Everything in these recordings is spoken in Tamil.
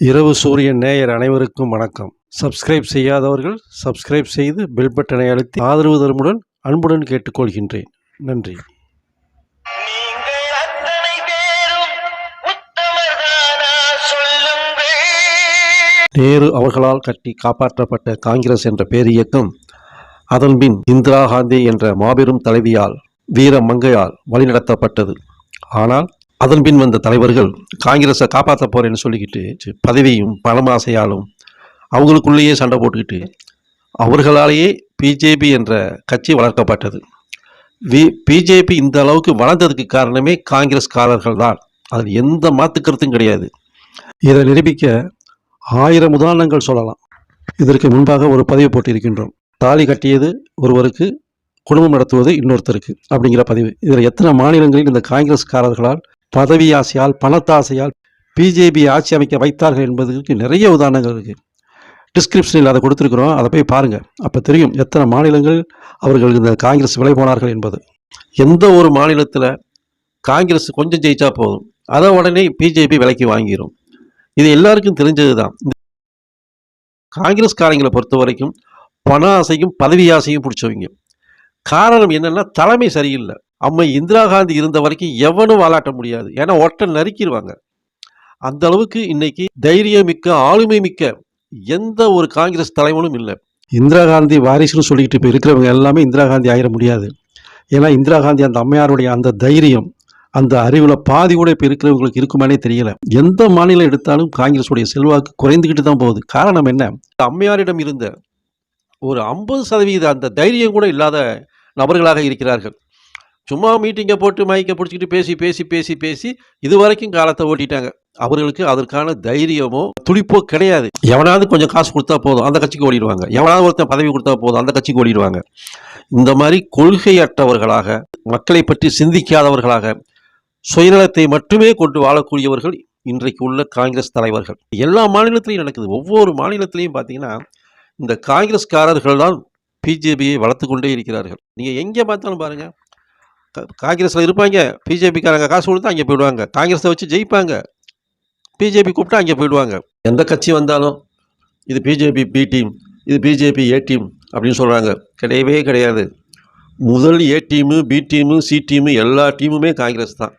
இரவு சூரியன் நேயர் அனைவருக்கும் வணக்கம். சப்ஸ்கிரைப் செய்யாதவர்கள் சப்ஸ்கிரைப் செய்து பெல் பட்டனை அழுத்தி ஆதரவு தருமுடன் அன்புடன் கேட்டுக்கொள்கின்றேன். நன்றி. நேரு அவர்களால் கட்டி காப்பாற்றப்பட்ட காங்கிரஸ் என்ற பேரியக்கம் அதன்பின் இந்திரா காந்தி என்ற மாபெரும் தலைவியால் வீர மங்கையால் வழிநடத்தப்பட்டது. ஆனால் அதன்பின் வந்த தலைவர்கள் காங்கிரஸை காப்பாற்ற போகிறேன்னு சொல்லிக்கிட்டு பதவியும் பதவியும் பணமாசையாலும் அவங்களுக்குள்ளேயே சண்டை போட்டுக்கிட்டு அவர்களாலேயே பிஜேபி என்ற கட்சி வளர்க்கப்பட்டது. வி பிஜேபி இந்த அளவுக்கு வளர்ந்ததுக்கு காரணமே காங்கிரஸ்காரர்கள் தான். அதில் எந்த மாற்று கருத்தும் கிடையாது. இதை நிரூபிக்க ஆயிரம் உதாரணங்கள் சொல்லலாம். இதற்கு முன்பாக ஒரு பதிவு போட்டிருக்கின்றோம். தாலி கட்டியது ஒருவருக்கு குடும்பம் நடத்துவது இன்னொருத்தருக்கு அப்படிங்கிற பதிவு. இதில் எத்தனை மாநிலங்களில் இந்த காங்கிரஸ்காரர்களால் பதவி ஆசையால் பணத்தாசையால் பிஜேபி ஆட்சி அமைக்க வைத்தார்கள் என்பதற்கு நிறைய உதாரணங்கள் இருக்குது டிஸ்கிரிப்ஷனில் அதை கொடுத்துருக்குறோம். அதை போய் பாருங்கள் அப்போ தெரியும் எத்தனை மாநிலங்கள் அவர்கள் இந்த காங்கிரஸ் விலை போனார்கள் என்பது. எந்த ஒரு மாநிலத்தில் காங்கிரஸ் கொஞ்சம் ஜெயிச்சா போதும். அதை உடனே பிஜேபி விலைக்கு வாங்கிடும் இது எல்லாருக்கும் தெரிஞ்சது தான் காங்கிரஸ்காரங்களை பொறுத்த வரைக்கும் பண ஆசையும் பதவி ஆசையும் பிடிச்சவங்க. காரணம் என்னன்னா தலைமை சரியில்லை. அம்மை இந்திரா காந்தி இருந்த வரைக்கும் எவனும் வாலாட்ட முடியாது. ஏன்னா ஒட்டை நறுக்கிடுவாங்க அந்த அளவுக்கு இன்னைக்கு தைரியம் மிக்க ஆளுமை மிக்க எந்த ஒரு காங்கிரஸ் தலைவனும் இல்லை. இந்திரா காந்தி வாரிசுன்னு சொல்லிக்கிட்டு இப்போ இருக்கிறவங்க எல்லாமே இந்திரா காந்தி ஆயிட முடியாது. ஏன்னா இந்திரா காந்தி அந்த அம்மையாருடைய அந்த தைரியம் அந்த அறிவில் பாதி கூட இப்போ இருக்கிறவங்களுக்கு இருக்குமானே தெரியல. எந்த மாநிலம் எடுத்தாலும் காங்கிரஸுடைய செல்வாக்கு குறைந்துக்கிட்டு தான் போகுது. காரணம் என்ன? அம்மையாரிடம் இருந்த ஒரு ஐம்பது சதவீத அந்த தைரியம் கூட இல்லாத நபர்களாக இருக்கிறார்கள். சும்மா மீட்டிங்கை போட்டு மைக்கை பிடிச்சிக்கிட்டு பேசி பேசி பேசி பேசி இது வரைக்கும் காலத்தை ஓட்டிட்டாங்க. அவர்களுக்கு அதற்கான தைரியமோ துடிப்போ கிடையாது. எவனாவது கொஞ்சம் காசு கொடுத்தா போதும் அந்த கட்சிக்கு ஓடிடுவாங்க. எவனாவது ஒருத்தன் பதவி கொடுத்தா போதும் அந்த கட்சிக்கு ஓடிடுவாங்க. இந்த மாதிரி கொள்கையற்றவர்களாக மக்களை பற்றி சிந்திக்காதவர்களாக சுயநலத்தை மட்டுமே கொண்டு வாழக்கூடியவர்கள் இன்றைக்கு உள்ள காங்கிரஸ் தலைவர்கள். எல்லா மாநிலத்திலையும் நடக்குது. ஒவ்வொரு மாநிலத்திலையும் பார்த்தீங்கன்னா இந்த காங்கிரஸ்காரர்கள் தான் பிஜேபியை வளர்த்து கொண்டே இருக்கிறார்கள். நீங்கள் எங்கே பார்த்தாலும் பாருங்கள் காங்கிரஸில் இருப்பாங்க. பிஜேபிக்காரங்க காசு கொடுத்தா அங்கே போயிடுவாங்க. காங்கிரஸை வச்சு ஜெயிப்பாங்க. பிஜேபி கூப்பிட்டா அங்கே போயிடுவாங்க. எந்த கட்சி வந்தாலும் இது பிஜேபி பி டீம் இது பிஜேபி ஏ டீம் அப்படின்னு சொல்கிறாங்க கிடையவே கிடையாது. முதல் A team B team C team எல்லா டீமுமே காங்கிரஸ் தான்.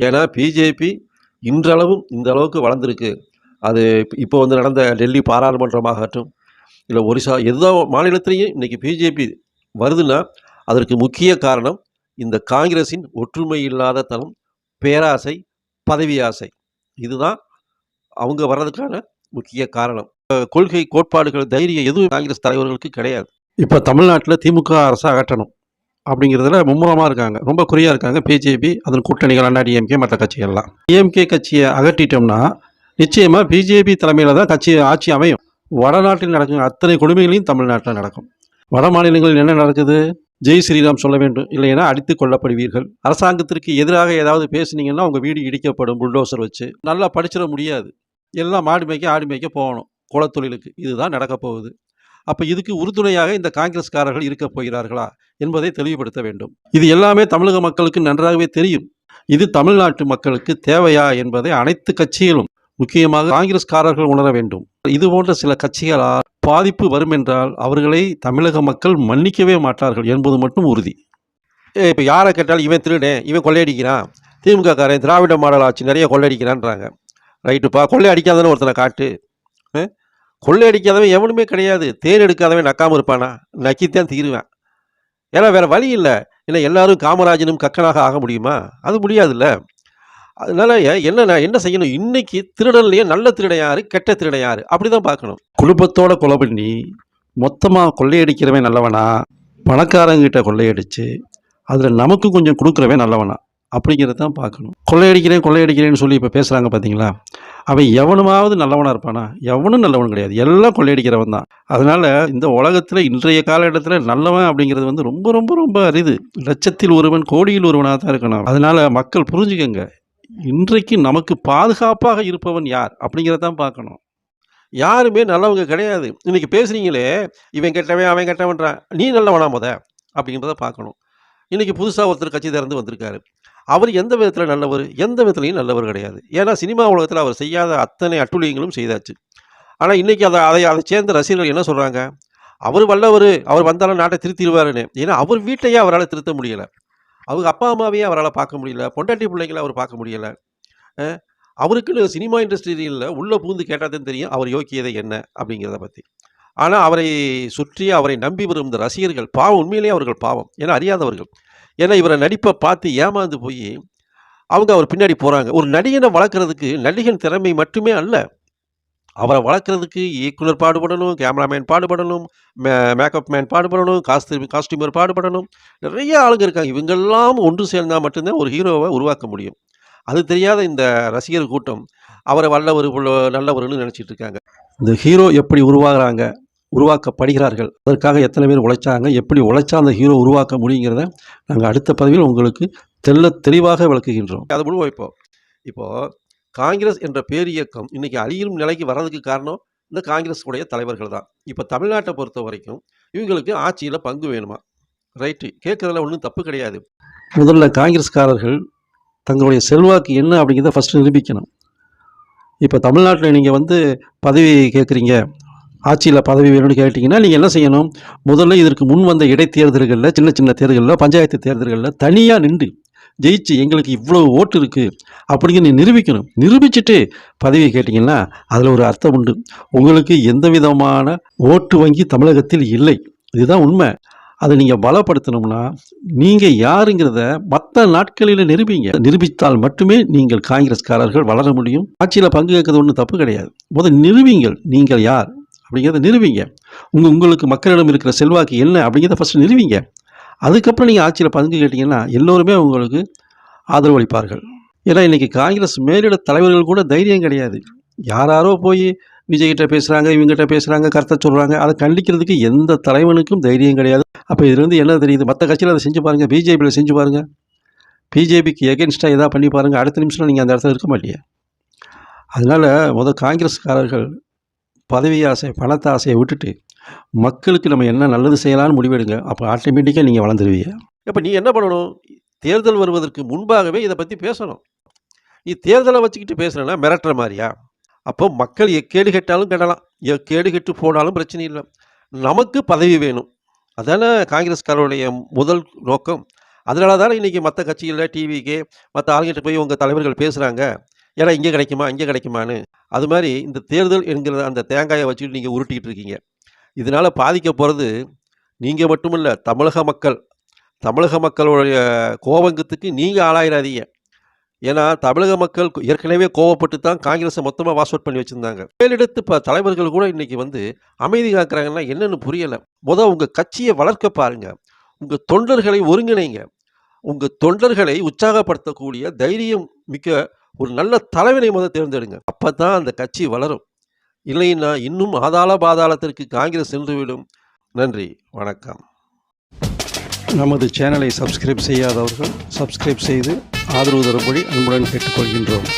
ஏன்னா பிஜேபி இன்றளவும் இந்த அளவுக்கு வளர்ந்துருக்கு. அது இப்போ வந்து நடந்த டெல்லி பாராளுமன்றமாகட்டும் இல்லை ஒரிசா எந்த மாநிலத்திலையும் இன்றைக்கி பிஜேபி வருதுன்னா அதற்கு முக்கிய காரணம் இந்த காங்கிரஸின் ஒற்றுமை இல்லாத தனம் பேராசை பதவி ஆசை. இதுதான் அவங்க வர்றதுக்கான முக்கிய காரணம். கொள்கை கோட்பாடுகள் தைரியம் எதுவும் காங்கிரஸ் தலைவர்களுக்கு கிடையாது. இப்போ தமிழ்நாட்டில் திமுக அரசு அகற்றணும் அப்படிங்கிறதுல மும்முரமாக இருக்காங்க. ரொம்ப குறையாக இருக்காங்க. பிஜேபி அதன் கூட்டணிகள் அண்ணா டிஎம்கே மற்ற கட்சிகள்லாம். டிஎம்கே கட்சியை அகற்றிட்டோம்னா நிச்சயமாக பிஜேபி தலைமையில் தான் கட்சி ஆட்சி அமையும். வடநாட்டில் நடக்கும் அத்தனை கொடுமைகளையும் தமிழ்நாட்டில் நடக்கும். வட மாநிலங்களில் என்ன நடக்குது? ஜெய் ஸ்ரீராம் சொல்ல வேண்டும். இல்லைன்னா அடித்து கொள்ளப்படுவீர்கள் அரசாங்கத்திற்கு எதிராக ஏதாவது பேசுனீங்கன்னா உங்கள் வீடு இடிக்கப்படும் புல்டோசர் வச்சு. நல்லா படிச்சிட முடியாது. எல்லாம் மாடு மேய்க்க ஆடு மேய்க்க போகணும். குலத்தொழிலுக்கு இதுதான் நடக்கப் போகுது. அப்போ இதுக்கு உறுதுணையாக இந்த காங்கிரஸ்காரர்கள் இருக்கப் போகிறார்களா என்பதை தெளிவுபடுத்த வேண்டும். இது எல்லாமே தமிழக மக்களுக்கு நன்றாகவே தெரியும். இது தமிழ்நாட்டு மக்களுக்கு தேவையா என்பதை அனைத்து கட்சிகளும் முக்கியமாக காங்கிரஸ்காரர்கள் உணர வேண்டும். இது போன்ற சில கட்சிகளால் பாதிப்பு வரும் என்றால் அவர்களை தமிழக மக்கள் மன்னிக்கவே மாட்டார்கள் என்பது மட்டும் உறுதி. இப்போ யாரை கேட்டாலும் இவன் திருடேன் இவன் கொள்ளையடிக்கிறான். திமுக காரன் திராவிட மாடல் ஆட்சி நிறைய கொள்ளையடிக்கிறான்றாங்க. ரைட்டுப்பா கொள்ளை அடிக்காதவன ஒருத்தனை காட்டு. கொள்ளை அடிக்காதவன் எவனுமே கிடையாது. தேர் எடுக்காதவன் நக்காமல் இருப்பானா? நக்கித்தான் தீருவேன். ஏன்னா வேறு வழி இல்லை. இல்லை எல்லாரும் காமராஜனும் கக்கனாக ஆக முடியுமா? அது முடியாதுல்ல. அதனால என்ன என்ன செய்யணும்? இன்னைக்கு திருடன்லயே நல்ல திருடன் யாரு கெட்ட திருடன் யாரு அப்படிதான் பார்க்கணும். குடும்பத்தோட கொலை பண்ணி மொத்தமாக கொள்ளையடிக்கிறவன் நல்லவனா? பணக்காரங்கிட்ட கொள்ளையடிச்சு அதில் நமக்கு கொஞ்சம் கொடுக்குறவன் நல்லவனா? அப்படிங்கிறத தான் பார்க்கணும். கொள்ளையடிக்கிறேன் கொள்ளையடிக்கிறேன்னு சொல்லி இப்போ பேசுகிறாங்க பார்த்தீங்களா அவன் எவனுமாவது நல்லவனாக இருப்பானா? எவனும் நல்லவன் கிடையாது. எல்லாம் கொள்ளையடிக்கிறவன் தான். அதனால் இந்த உலகத்தில் இன்றைய காலகட்டத்தில் நல்லவன் அப்படிங்கிறது வந்து ரொம்ப ரொம்ப ரொம்ப அரிது. லட்சத்தில் ஒருவன் கோடியில் ஒருவனாக தான் இருக்கணும். அதனால் மக்கள் புரிஞ்சுக்கங்க. இன்றைக்கு நமக்கு பாதுகாப்பாக இருப்பவன் யார்? அப்படிங்கிறத தான் பார்க்கணும். யாருமே நல்லவங்க கிடையாது. இன்றைக்கி பேசுகிறீங்களே இவன் கெட்டவன் அவன் கெட்டவன்றான். நீ நல்லவனா முத? அப்படிங்கிறத பார்க்கணும். இன்றைக்கி புதுசாக ஒருத்தர் கட்சி திறந்து வந்திருக்காரு. அவர் எந்த விதத்தில் நல்லவர்? எந்த விதத்துலையும் நல்லவர் கிடையாது. ஏன்னா சினிமா உலகத்தில் அவர் செய்யாத அத்தனை அட்டுழியங்களும் செய்தாச்சு. ஆனால் இன்றைக்கி அதை அதை அதை சேர்ந்த ரசிகர்கள் என்ன சொல்கிறாங்க அவர் வல்லவர். அவர் வந்தாலும் நாட்டை திருத்திடுவாருன்னு. ஏன்னா அவர் வீட்டையே அவரால் திருத்த முடியலை. அவங்க அப்பா அம்மாவையே அவரால் பார்க்க முடியல. பொண்டாட்டி பிள்ளைங்களை அவர் பார்க்க முடியலை. அவருக்குன்னு சினிமா இண்டஸ்ட்ரியில் உள்ளே பூந்து கேட்டால் தான் தெரியும் அவர் யோக்கியதை என்ன அப்படிங்கிறத பற்றி ஆனால் அவரை சுற்றி அவரை நம்பி வரும் இந்த ரசிகர்கள் பாவம் உண்மையிலேயே அவர்கள் பாவம். ஏன்னா அறியாதவர்கள். ஏன்னா இவரை நடிப்பை பார்த்து ஏமாந்து போய் அவங்க அவர் பின்னாடி போகிறாங்க ஒரு நடிகனை வளர்க்குறதுக்கு நடிகன் திறமை மட்டுமே அல்ல. அவரை வளர்க்குறதுக்கு இயக்குனர் பாடுபடணும் கேமராமேன் பாடுபடணும் மே மேக்கப் மேன் பாடுபடணும் காஸ்டியூம் காஸ்டியூமர் பாடுபடணும். நிறைய ஆளுங்க இருக்காங்க. இவங்கெல்லாம் ஒன்று சேர்ந்தால் மட்டும்தான் ஒரு ஹீரோவை உருவாக்க முடியும். அது தெரியாத இந்த ரசிகர் கூட்டம் அவரை வல்லவர் நல்லவர்னு நினச்சிட்டு இருக்காங்க. இந்த ஹீரோ எப்படி உருவாகிறாங்க உருவாக்கப்படுகிறார்கள் அதற்காக எத்தனை பேர் உழைச்சாங்க எப்படி உழைச்சா அந்த ஹீரோ உருவாக்க முடியுங்கிறத நாங்கள் அடுத்த பதவியில் உங்களுக்கு தெல்ல தெளிவாக விளக்குகின்றோம். அதை முழுவோம் இப்போது இப்போது காங்கிரஸ் என்ற பேரியக்கம் இன்றைக்கி அழியும் நிலைக்கு வர்றதுக்கு காரணம் இந்த காங்கிரஸ் உடைய தலைவர்கள் தான். இப்போ தமிழ்நாட்டை பொறுத்த வரைக்கும் இவங்களுக்கு ஆட்சியில் பங்கு வேணுமா? ரைட்டு கேட்குறதுல ஒன்றும் தப்பு கிடையாது. முதல்ல காங்கிரஸ்காரர்கள் தங்களுடைய செல்வாக்கு என்ன அப்படிங்கிறத ஃபஸ்ட்டு நிரூபிக்கணும். இப்போ தமிழ்நாட்டில் நீங்கள் வந்து பதவி கேட்குறீங்க. ஆட்சியில் பதவி வேணும்னு கேட்டிங்கன்னா நீங்கள் என்ன செய்யணும்? முதல்ல இதற்கு முன் வந்த இடைத்தேர்தல்களில் சின்ன சின்ன தேர்தல்களில் பஞ்சாயத்து தேர்தல்களில் தனியாக நின்று ஜெயிச்சு எங்களுக்கு இவ்வளோ ஓட்டு இருக்குது அப்படிங்கிற நீ நிரூபிக்கணும். நிரூபிச்சுட்டு பதவி கேட்டிங்கன்னா அதில் ஒரு அர்த்தம் உண்டு. உங்களுக்கு எந்த விதமான ஓட்டு வங்கி தமிழகத்தில் இல்லை. இதுதான் உண்மை. அதை நீங்கள் பலப்படுத்தணும்னா நீங்கள் யாருங்கிறத மற்ற நாட்களில் நிரூபிங்க. நிரூபித்தால் மட்டுமே நீங்கள் காங்கிரஸ்காரர்கள் வளர முடியும். ஆட்சியில் பங்கு கேட்கறது ஒன்றும் தப்பு கிடையாது. முதல் நிரூபிங்கள். நீங்கள் யார்? அப்படிங்கிறத நிரூபிங்க. உங்கள் உங்களுக்கு மக்களிடம் இருக்கிற செல்வாக்கு என்ன? அப்படிங்கிறத ஃபஸ்ட்டு நிறுவிங்க அதுக்கப்புறம் நீங்கள் ஆட்சியில் பங்கு கேட்டிங்கன்னா எல்லோருமே உங்களுக்கு ஆதரவு அளிப்பார்கள். ஏன்னா இன்றைக்கி காங்கிரஸ் மேலிட தலைவர்கள் கூட தைரியம் கிடையாது. யாராரோ போய் விஜய்கிட்ட பேசுகிறாங்க இவங்ககிட்ட பேசுகிறாங்க கருத்தை சொல்கிறாங்க அதை கண்டிக்கிறதுக்கு எந்த தலைவனுக்கும் தைரியம் கிடையாது. அப்போ இதுலேருந்து என்ன தெரியுது? மற்ற கட்சியில் அதை செஞ்சு பாருங்கள் பிஜேபியில் செஞ்சு பாருங்கள் பிஜேபிக்கு எகென்ஸ்டாக எதாவது பண்ணி பாருங்கள் அடுத்த நிமிஷம் நீங்கள் அந்த இடத்துல இருக்க மாட்டியா அதனால் முதல் காங்கிரஸ்காரர்கள் பதவி ஆசை பணத்தை ஆசையை விட்டுட்டு மக்களுக்கு நம்ம என்ன நல்லது செய்யலாம்னு முடிவெடுங்க. அப்போ ஆட்டோமேட்டிக்காக நீங்கள் வளர்ந்துருவீங்க. இப்போ நீ என்ன பண்ணணும்? தேர்தல் வருவதற்கு முன்பாகவே இதை பற்றி பேசணும். நீ தேர்தலை வச்சுக்கிட்டு பேசுகிறேன்னா மிரட்டுற மாதிரியா? அப்போ மக்கள் எக்கேடு கெட்டாலும் கெடலாம். எக்கேடு கெட்டு போனாலும் பிரச்சனை இல்லை. நமக்கு பதவி வேணும். அதானே காங்கிரஸ்காரருடைய முதல் நோக்கம். அதனால தானே இன்றைக்கி மற்ற கட்சிகளில் டிவிக்கு மற்ற ஆளுங்கிட்ட போய் உங்கள் தலைவர்கள் பேசுகிறாங்க ஏன்னா இங்கே கிடைக்குமா இங்கே கிடைக்குமான்னு. அது மாதிரி இந்த தேர்தல் என்கிற அந்த தேங்காயை வச்சுக்கிட்டு நீங்கள் உருட்டிக்கிட்டு இருக்கீங்க. இதனால் பாதிக்க போகிறது நீங்கள் மட்டுமில்ல தமிழக மக்கள். தமிழக மக்களுடைய கோபங்கத்துக்கு நீங்கள் ஆளாயிராதீங்க. ஏன்னா தமிழக மக்கள் ஏற்கனவே கோவப்பட்டு தான் காங்கிரஸை மொத்தமாக வாஷ் அவுட் பண்ணி வச்சுருந்தாங்க. மேலிடத்து இப்போ தலைவர்கள் கூட இன்றைக்கி வந்து அமைதி காக்கிறாங்கன்னா என்னென்னு புரியலை. முதல் உங்கள் கட்சியை வளர்க்க பாருங்கள் உங்கள் தொண்டர்களை ஒருங்கிணைங்க. உங்கள் தொண்டர்களை உற்சாகப்படுத்தக்கூடிய தைரியம் மிக்க ஒரு நல்ல தலைவனை முதல் தேர்ந்தெடுங்க. அப்போ தான் அந்த கட்சி வளரும். இல்லைன்னா இன்னும் ஆதாள பாதாளத்திற்கு காங்கிரஸ் சென்றுவிடும். நன்றி வணக்கம். நமது சேனலை சப்ஸ்கிரைப் செய்யாதவர்கள் சப்ஸ்கிரைப் செய்து ஆதரவு தரும்படி அன்புடன் கேட்டுக்கொள்கின்றோம்.